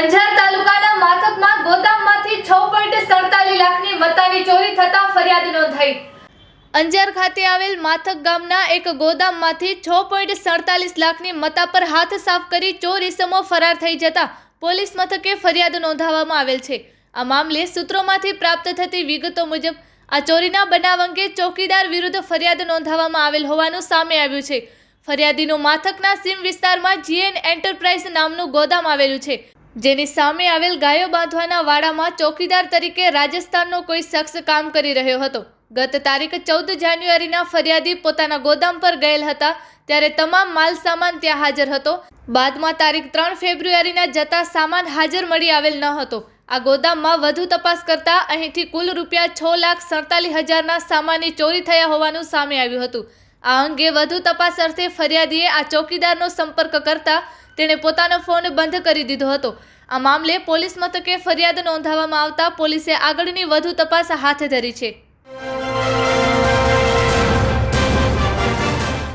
અંજાર તાલુકાના માથકમાં ગોદામમાંથી છ પોઈન્ટ સડતાલીસ લાખની મતાની ચોરી થતા ફરિયાદ નોંધાઈ. અંજાર ખાતે આવેલ માથક ગામના એક ગોદામમાંથી છ પોઈન્ટ સડતાલીસ લાખની મતા પર હાથ સાફ કરી ચોરીસમો ફરાર થઈ જતા પોલીસ મથકે ફરિયાદ નોંધાવવામાં આવેલ છે. આ મામલે સૂત્રોમાંથી પ્રાપ્ત થતી વિગતો મુજબ, આ ચોરીના બનાવ અંગે ચોકીદાર વિરુદ્ધ ફરિયાદ નોંધાવવામાં આવેલ હોવાનું સામે આવ્યું છે. ફરિયાદીનું માથકના સીમ વિસ્તારમાં જીએન એન્ટરપ્રાઇઝ નામનું ગોદામ આવેલું છે. જેની સામે આવેલ ગાયો બાંધવાના વાડામાં ચોકીદાર તરીકે રાજસ્થાનનો કોઈ શખ્સ કામ કરી રહ્યો હતો. ગત તારીખ ચૌદ જાન્યુઆરીના ફરિયાદી પોતાના ગોદામ પર ગયેલ હતા, ત્યારે તમામ માલ સામાન ત્યાં હાજર હતો. બાદમાં તારીખ ત્રણ ફેબ્રુઆરીના જતા સામાન હાજર મળી આવેલ ન હતો. આ ગોદામમાં વધુ તપાસ કરતા અહીંથી કુલ રૂપિયા છ લાખ સડતાલીસ હજારના સામાનની ચોરી થયા હોવાનું સામે આવ્યું હતું. આ અંગે વધુ તપાસ અર્થે ફરિયાદીએ આ ચોકીદારનો સંપર્ક કરતા તેણે પોતાનો ફોન બંધ કરી દીધો હતો. આ મામલે પોલીસ મથકે ફરિયાદ નોંધાવવામાં આવતા પોલીસે આગળની વધુ તપાસ હાથ ધરી છે.